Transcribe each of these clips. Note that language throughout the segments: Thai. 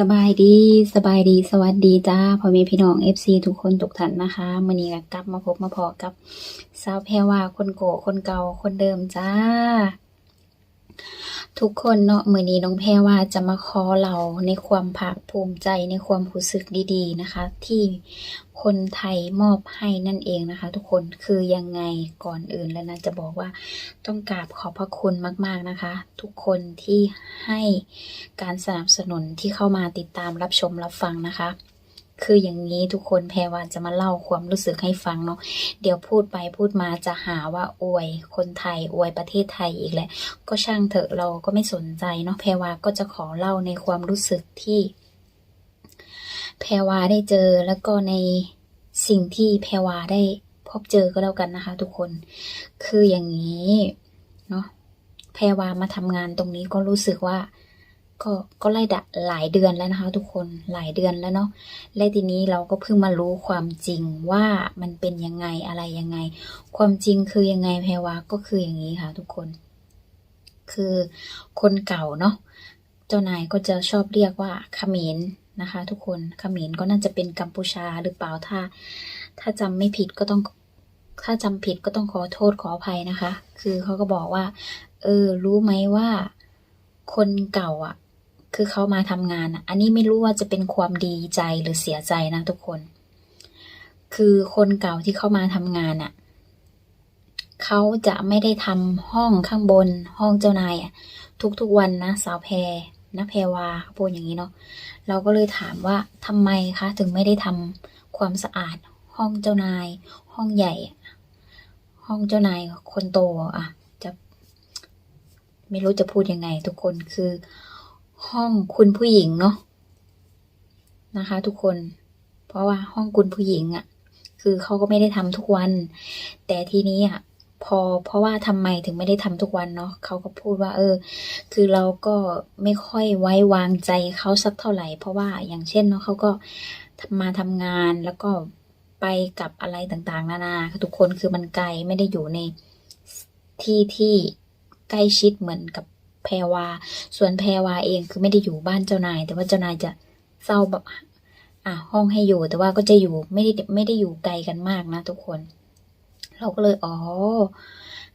สบายดีสบายดีสวัสดีจ้าพ่อแม่พี่น้อง FC ทุกคนทุกท่านนะคะมื้อนี้ก็กลับมาพบมาพอกับสาวแพรว่าคนโกคนเก่าคนเดิมจ้า ทุกคนเนาะมือนี้น้องแพรว่าจะมาขอเราในความภาคภูมิใจในความรู้สึกดีๆนะคะ ที่คนไทยมอบให้นั่นเองนะคะ ทุกคนคือยังไงก่อนอื่นแล้วนะจะบอกว่าต้องกราบขอบพระคุณมาก ๆนะคะ ทุกคนที่ให้การสนับสนุนที่เข้ามาติดตามรับชมรับฟังนะคะ คืออย่างนี้ทุกคนแพรวาจะมาเล่าความรู้สึกให้ฟังเนาะเดี๋ยวพูดไปพูดมาจะหาว่าอวยคนไทยอวยประเทศไทยอีกแหละ ก็ช่างเถอะเราก็ไม่สนใจเนาะแพรวาก็จะขอเล่าในความรู้สึกที่ แพรวาได้เจอแล้วก็ในสิ่งที่แพรวาได้พบเจอก็แล้วกันนะคะ ทุกคน คืออย่างนี้เนาะแพรวามาทำงานตรงนี้ก็รู้สึกว่า ก็ก็ไล่ดะหลายเดือนแล้วนะคะ ทุกคนหลายเดือนแล้วเนาะและทีนี้เราก็เพิ่งมารู้ความจริงว่ามันเป็นยังไงอะไรยังไง ความจริงคือยังไงแพรวาก็คืออย่างนี้ค่ะ ทุกคน คือคนเก่าเนาะเจ้านายก็จะชอบเรียกว่าขมรนะคะ ทุกคนขมรก็น่าจะเป็นกัมพูชาหรือเปล่าถ้า ถ้าจำไม่ผิดก็ต้องถ้าจำผิดก็ต้องขอโทษขออภัยนะคะ คือเขาก็บอกว่า เออ รู้ไหมว่า คนเก่าอะ คือเขามาทำงานอะอันนี้ไม่รู้ว่าจะเป็นความดีใจหรือเสียใจนะทุกคน คือคนเก่าที่เข้ามาทำงานอะเขาจะไม่ได้ทำห้องข้างบน ห้องเจ้านายอะ ทุกๆวันนะสาวแพรนะแพรวาเขาพูดอย่างนี้เนาะเราก็เลยถามว่าทำไมคะถึงไม่ได้ทำความสะอาดห้องเจ้านาย ห้องใหญ่ ห้องเจ้านายคนโตอะจะ ไม่รู้จะพูดยังไง ทุกคนคือ ห้องคุณผู้หญิงเนาะนะคะ ทุกคน เพราะว่าห้องคุณผู้หญิงอะ คือเขาก็ไม่ได้ทำทุกวัน แต่ทีนี้อะพอเพราะว่าทำไมถึงไม่ได้ทำทุกวันเนาะเขาก็พูดว่า เออ คือเราก็ไม่ค่อยไว้วางใจเขาสักเท่าไหร่ เพราะว่าอย่างเช่นเนาะเขาก็มาทำงานแล้วก็ไปกับอะไรต่างๆ นานาทุกคนคือมันไกลไม่ได้อยู่ในที่ที่ใกล้ชิดเหมือนกับ แพรวา ส่วนแพรวาเองคือไม่ได้อยู่บ้านเจ้านาย แต่ว่าเจ้านายจะเศร้าแบบอะห้องให้อยู่ แต่ว่าก็จะอยู่ไม่ได้ไม่ได้อยู่ไกลกันมากนะทุกคน เราก็เลยอ๋อ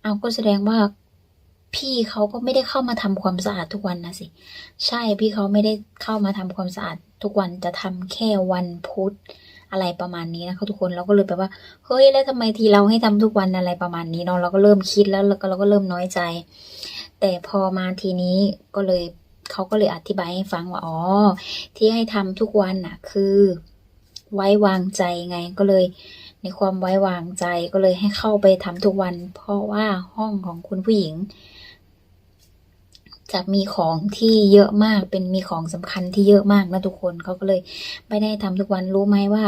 เอาก็แสดงว่าพี่เขาก็ไม่ได้เข้ามาทำความสะอาดทุกวันนะสิ ใช่พี่เขาไม่ได้เข้ามาทำความสะอาดทุกวันจะทำแค่วันพุธอะไรประมาณนี้นะคะทุกคนเราก็เลยแบบว่าเฮ้ยแล้วทำไมทีเราให้ทำทุกวันอะไรประมาณนี้เนาะเราก็เริ่มคิดแล้วแล้วก็เราก็เริ่มน้อยใจ แต่พอมาทีนี้ก็เลยเขาก็เลยอธิบายให้ฟังว่าอ๋อที่ให้ทำทุกวันน่ะ คือ ไว้วางใจไงก็เลย ในความไว้วางใจก็เลยให้เข้าไปทำทุกวัน เพราะว่าห้องของคุณผู้หญิง จะมีของที่เยอะมากเป็นมีของสำคัญที่เยอะมากนะทุกคนเขาก็เลยไม่ได้ทำทุกวันรู้ไหมว่า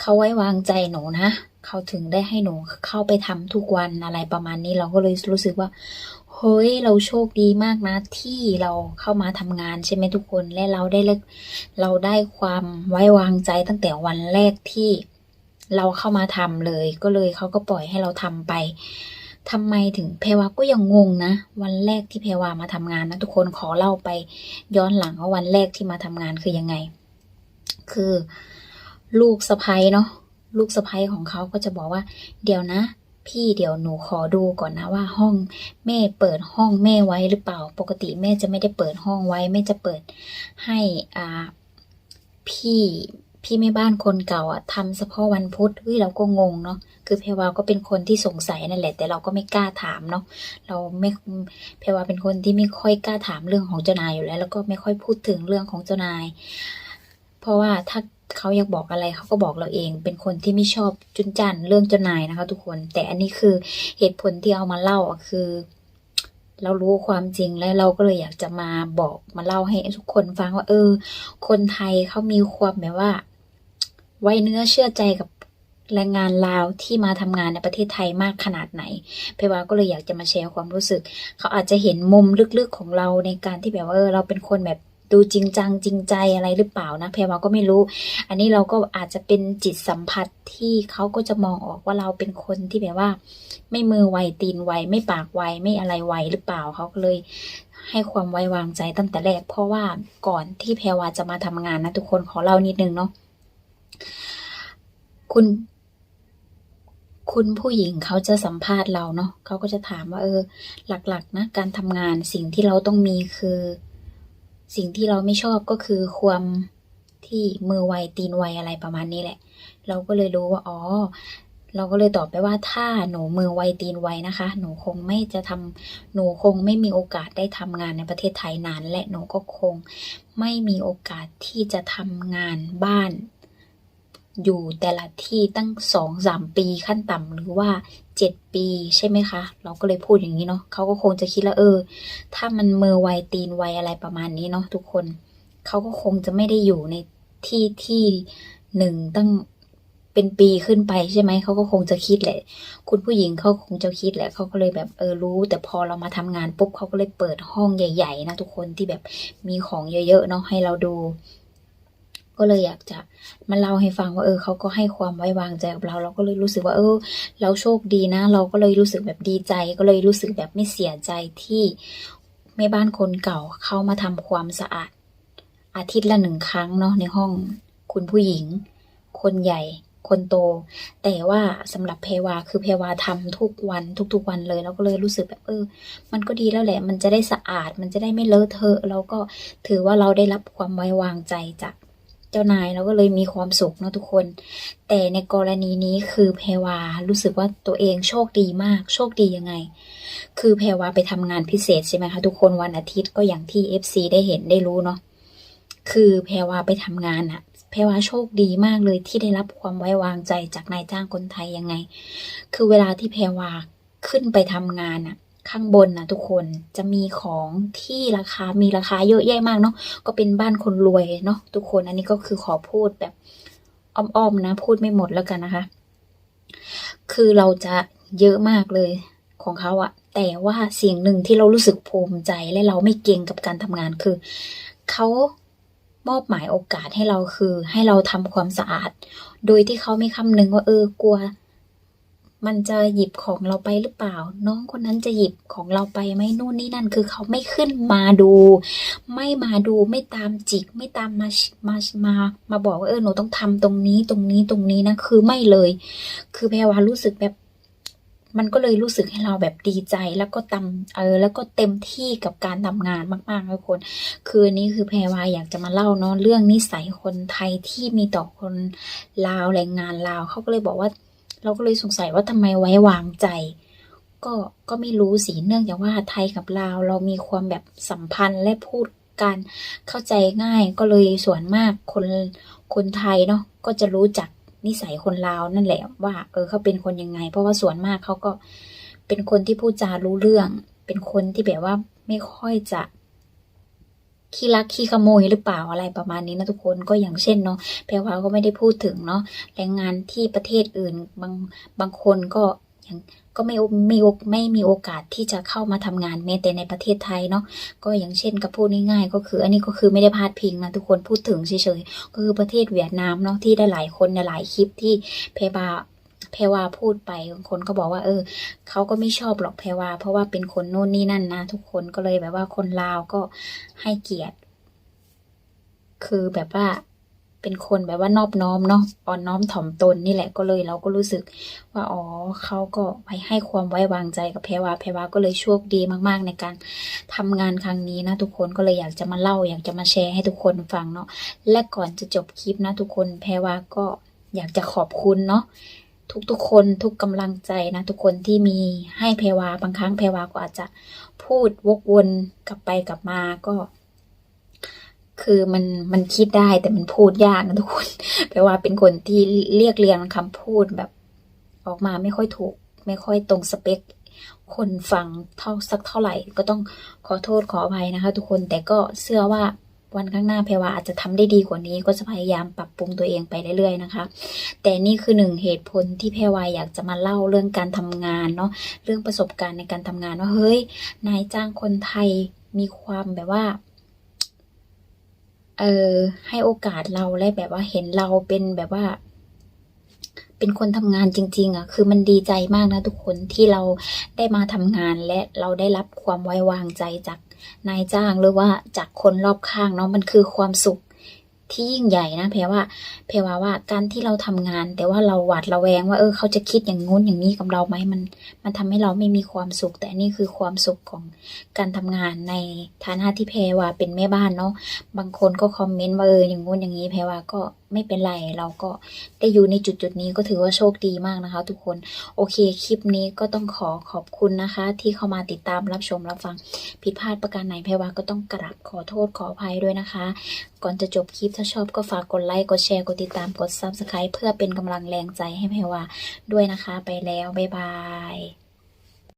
เขาไว้วางใจหนูนะ เขาถึงได้ให้หนูเข้าไปทำทุกวันอะไรประมาณนี้เราก็เลยรู้สึกว่าเฮ้ยเราโชคดีมากนะที่เราเข้ามาทำงานใช่ไหมทุกคนและเราได้เลิกเราได้ความไว้วางใจตั้งแต่วันแรกที่เราเข้ามาทำเลย ก็เลยเขาก็ปล่อยให้เราทำไปทำไมถึงแพวาก็ยังงงนะ วันแรกที่แพวามาทำงานนะทุกคนขอเล่าไปย้อนหลังว่าวันแรกที่มาทำงานคือยังไง คือลูกสะพ้ยเนาะ ลูกสะพ้ยของเขาก็จะบอกว่า เดี๋ยวนะ พี่เดี๋ยวหนูขอดูก่อนนะว่าห้องแม่เปิดห้องแม่ไว้หรือเปล่า ปกติแม่จะไม่ได้เปิดห้องไว้แม่จะเปิดให้อ่าพี่พี่แม่บ้านคนเก่าอะทำเฉพาะวันพุธเฮ้ยเราก็งงเนาะคือเพวาก็เป็นคนที่สงสัยนั่นแหละ แต่เราก็ไม่กล้าถามเนาะเราไม่เพวาเป็นคนที่ไม่ค่อยกล้าถามเรื่องของเจ้านายอยู่แล้ว แล้วก็ไม่ค่อยพูดถึงเรื่องของเจ้านาย เพราะว่าถ้า เขาอยากบอกอะไรเขาก็บอกเราเอง เป็นคนที่ไม่ชอบจุนจันเรื่องเจ้านายนะคะ ทุกคน แต่อันนี้คือเหตุผลที่เอามาเล่าคือ เรารู้ความจริงแล้วเราก็เลยอยากจะมาบอกมาเล่าให้ทุกคนฟังว่า เออ คนไทยเขามีความแบบว่า ไว้เนื้อเชื่อใจกับแรงงานลาวที่มาทำงานในประเทศไทยมากขนาดไหนเพวาก็เลยอยากจะมาแชร์ความรู้สึก เขาอาจจะเห็นมุมลึกๆของเราในการที่แบบว่าเราเป็นคนแบบ ดูจริงจังจริงใจอะไรหรือเปล่านะเพรวาก็ไม่รู้ อันนี้เราก็อาจจะเป็นจิตสัมผัสที่เขาก็จะมองออกว่าเราเป็นคนที่แบบว่า ไม่มือไวตีนไวไม่ปากไวไม่อะไรไวหรือเปล่าเขาก็เลยให้ความไว้วางใจตั้งแต่แรก เพราะว่าก่อนที่แพรวาจะมาทำงานนะทุกคนขอเล่านิดนึงเนาะคุณคุณผู้หญิงเขาจะสัมภาษณ์เราเนาะเขาก็จะถามว่าเออ หลักๆนะการทำงานสิ่งที่เราต้องมีคือ สิ่งที่เราไม่ชอบก็คือความที่มือไวตีนไวอะไรประมาณนี้แหละ เราก็เลยรู้ว่า อ๋อ เราก็เลยตอบไปว่าถ้าหนูมือไวตีนไวนะคะ หนูคงไม่จะทำหนูคงไม่มีโอกาสได้ทำงานในประเทศไทยนาน และหนูก็คงไม่มีโอกาสที่จะทำงานบ้าน อยู่แต่ละที่ตั้งสองสามปีขั้นต่ำหรือว่าเจ็ดปีใช่ไหมคะ เราก็เลยพูดอย่างนี้เนาะเขาก็คงจะคิดแล้วเออ ถ้ามันมือไวตีนไวอะไรประมาณนี้เนาะทุกคนเขาก็คงจะไม่ได้อยู่ในที่ที่หนึ่งตั้งเป็นปีขึ้นไปใช่ไหมเขาก็คงจะคิดแหละ คุณผู้หญิงเขาคงจะคิดแหละเขาก็เลยแบบเออรู้ แต่พอเรามาทำงานปุ๊บเขาก็เลยเปิดห้องใหญ่ ๆ นะทุกคนที่แบบมีของเยอะๆเนาะให้เราดู ก็เลยอยากจะมาเล่าให้ฟังว่าเออเขาก็ให้ความไว้วางใจกับเรา เราก็เลยรู้สึกว่าเออ เราโชคดีนะ เราก็เลยรู้สึกแบบดีใจ ก็เลยรู้สึกแบบไม่เสียใจที่แม่บ้านคนเก่าเข้ามาทำความสะอาด อาทิตย์ละหนึ่งครั้งเนาะในห้อง คุณผู้หญิง คนใหญ่ คนโต แต่ว่าสำหรับเพวาคือเพวาทำทุกวันทุกๆวันเลยเราก็เลยรู้สึกแบบเออ มันก็ดีแล้วแหละ มันจะได้สะอาด มันจะได้ไม่เลอะเทอะเราก็ถือว่าเราได้รับความไว้วางใจจาก เจ้านายเราก็เลยมีความสุขเนาะทุกคน แต่ในกรณีนี้คือเพวารู้สึกว่าตัวเองโชคดีมาก โชคดียังไง คือเพวาไปทำงานพิเศษใช่ไหมคะทุกคนวันอาทิตย์ก็อย่างที่ FC ได้เห็นได้รู้เนาะคือแพรวาไปทำงานอะแพรวาโชคดีมากเลยที่ได้รับความไว้วางใจจากนายจ้างคนไทยยังไง คือเวลาที่แพรวาขึ้นไปทำงานอะ ข้างบนนะทุกคนจะมีของที่ราคามีราคาเยอะแยะมากเนาะก็เป็นบ้านคนรวยเนาะทุกคนอันนี้ก็คือขอพูดแบบอ้อมๆนะ พูดไม่หมดแล้วกันนะคะ คือเราจะเยอะมากเลยของเขาอะแต่ว่าสิ่งหนึ่งที่เรารู้สึกภูมิใจและเราไม่เก่งกับการทำงานคือเขามอบหมายโอกาสให้เราคือ ให้เราทำความสะอาด โดยที่เขาไม่คำนึงว่าเออกลัว มันจะหยิบของเราไปหรือเปล่า น้องคนนั้นจะหยิบของเราไปไหมนู่นนี่นั่น คือเขาไม่ขึ้นมาดู ไม่มาดูไม่ตามจิก ไม่ตามมามามามาบอกว่าเออหนูต้องทำตรงนี้ตรงนี้ตรงนี้นะคือไม่เลย คือแพรวารู้สึกแบบมันก็เลยรู้สึกให้เราแบบดีใจแล้วก็ตำเออแล้วก็เต็มที่กับการทำงานมากๆทุกคน คือนนี้คือแพรวาอยากจะมาเล่าเนาะเรื่องนิสัยคนไทยที่มีต่อคนลาวแรงงานลาวเขาก็เลยบอกว่า เราก็เลยสงสัยว่าทำไมไว้วางใจ ก็ก็ไม่รู้สิเนื่องจากว่าไทยกับลาว เรามีความแบบสัมพันธ์และพูดกันเข้าใจง่ายก็เลยส่วนมากคนคนไทยเนาะก็จะรู้จักนิสัยคนลาวนั่นแหละว่าเออเขาเป็นคนยังไง เพราะว่าส่วนมากเขาก็เป็นคนที่พูดจารู้เรื่อง เป็นคนที่แบบว่าไม่ค่อยจะ ขี้รักขี้ขโมยหรือเปล่าอะไรประมาณนี้นะทุกคนก็อย่างเช่นเนาะแพรวาก็ไม่ได้พูดถึงเนาะแรงงานที่ประเทศอื่นบางบางคนก็ยังก็ไม่ไม่ไม่มีโอกาสที่จะเข้ามาทำงานแม้แต่ในประเทศไทยเนาะก็อย่างเช่นกับพูดง่ายๆก็คือ อันนี้ก็คือไม่ได้พาดพิงนะทุกคนพูดถึงเฉยๆก็คือประเทศเวียดนามเนาะที่ได้หลายคนในหลายคลิปที่เพรา แพรวาพูดไปบางคนก็บอกว่าเออเขาก็ไม่ชอบหรอกแพรวา เพราะว่าเป็นคนโน่นนี่นั่นนะ ทุกคนก็เลยแบบว่าคนลาวก็ให้เกียรติ คือแบบว่าเป็นคนแบบว่านอบน้อมเนาะอ่อนน้อมถ่อมตนนี่แหละก็เลยเราก็รู้สึก ว่าอ๋อเขาก็ไปให้ความไว้วางใจกับแพรวาแพรวาก็เลยโชคดีมากๆ ในการทำงานครั้งนี้นะทุกคนก็เลยอยากจะมาเล่า อยากจะมาแชร์ให้ทุกคนฟังเนาะและก่อนจะจบคลิปนะทุกคนแพรวาก็อยากจะขอบคุณเนาะ ทุกๆ คนทุกกำลังใจนะทุกคนที่มีให้แพรวาบางครั้งแพรวาก็อาจจะพูดวกวนกลับไปกลับมาก็ คือมันมันคิดได้แต่มันพูดยากนะทุกคนแปลว่าเป็นคนที่เรียกเรียงคำพูดแบบ ออกมาไม่ค่อยถูก ไม่ค่อยตรงสเปค คนฟังเท่าสักเท่าไหร่ ก็ต้องขอโทษขออภัยนะคะ ทุกคนแต่ก็เชื่อว่า วันข้างหน้าแพรวาอาจจะทำได้ดีกว่านี้ ก็จะพยายามปรับปรุงตัวเองไปเรื่อยๆนะคะ แต่นี่คือหนึ่งเหตุผลที่แพรวาอยากจะมาเล่าเรื่องการทำงานเนาะเรื่องประสบการณ์ในการทำงานว่าเฮ้ยนายจ้างคนไทยมีความแบบว่าเออให้โอกาสเราและแบบว่าเห็นเราเป็นแบบว่า เป็นคนทำงานจริง ๆอะคือมันดีใจมากนะทุกคนที่เราได้มาทำงานและเราได้รับความไว้วางใจจาก นายจ้างหรือว่าจากคนรอบข้างเนาะมันคือความสุขที่ยิ่งใหญ่นะแพรว่าแพรว่าว่าการที่เราทำงาน แต่ว่าเราหวาดระแวงว่าเออเขาจะคิดอย่างงู้นอย่างนี้กับเราไหมมัน มันทำให้เราไม่มีความสุข แต่นี่คือความสุขของการทำงานในฐานะที่แพรว่าเป็นแม่บ้านเนาะบางคนก็คอมเมนต์ว่าเอออย่างงู้นอย่างนี้แพรว่าก็ ไม่เป็นไรเราก็ได้อยู่ในจุดจุดๆนี้ก็ถือว่าโชคดีมากนะคะ ทุกคนโอเคคลิปนี้ก็ต้องขอขอบคุณนะคะ ที่เข้ามาติดตามรับชมรับฟังผิดพลาดประการไหนแพรวาก็ต้องกราบขอโทษขออภัยด้วยนะคะ ก่อนจะจบคลิปถ้าชอบก็ฝากกดไลค์กดแชร์กดติดตามกด Subscribe เพื่อเป็นกำลังแรงใจให้แพรวาด้วยนะคะ ไปแล้วบ๊ายบาย